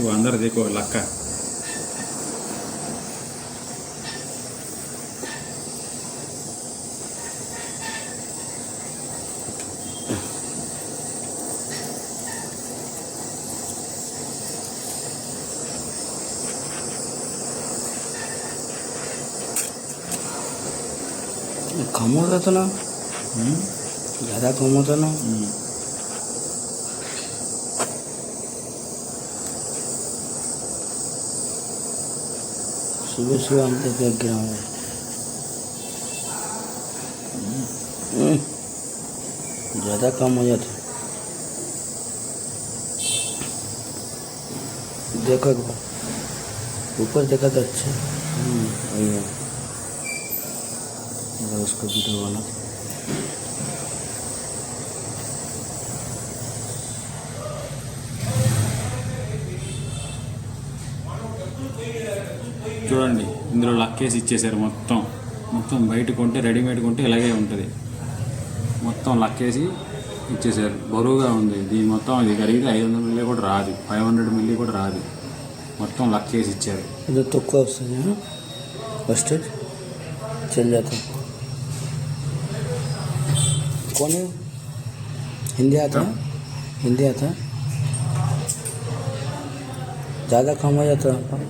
वो अंदर देखो लक्का कम होता तो ना हम्म? ज़्यादा कम होता ना सुबह सुबह हम देख ग्राम है? हम्म, ज़्यादा कम हो जाता देखो एक बार। ऊपर देखा तो अच्छा हम्म, उसको वीडियो बना చూడండి ఇందులో లక్కేసి ఇచ్చేసారు మొత్తం మొత్తం బయట కొంటే రెడీమేడ్ కొంటే ఇలాగే ఉంటుంది మొత్తం లక్కేసి ఇచ్చేసారు బరువుగా ఉంది దీని మొత్తం ఇది కరిగితే ఐదు వందల మిల్లీ కూడా రాదు ఫైవ్ హండ్రెడ్ మిల్లీ కూడా రాదు మొత్తం లక్కేసి ఇచ్చారు ఇది తక్కువ వస్తుంది ఫస్ట్ चल जाता कौन है हिंदी आता है हिंदी आता है ज़्यादा कम हो जाता है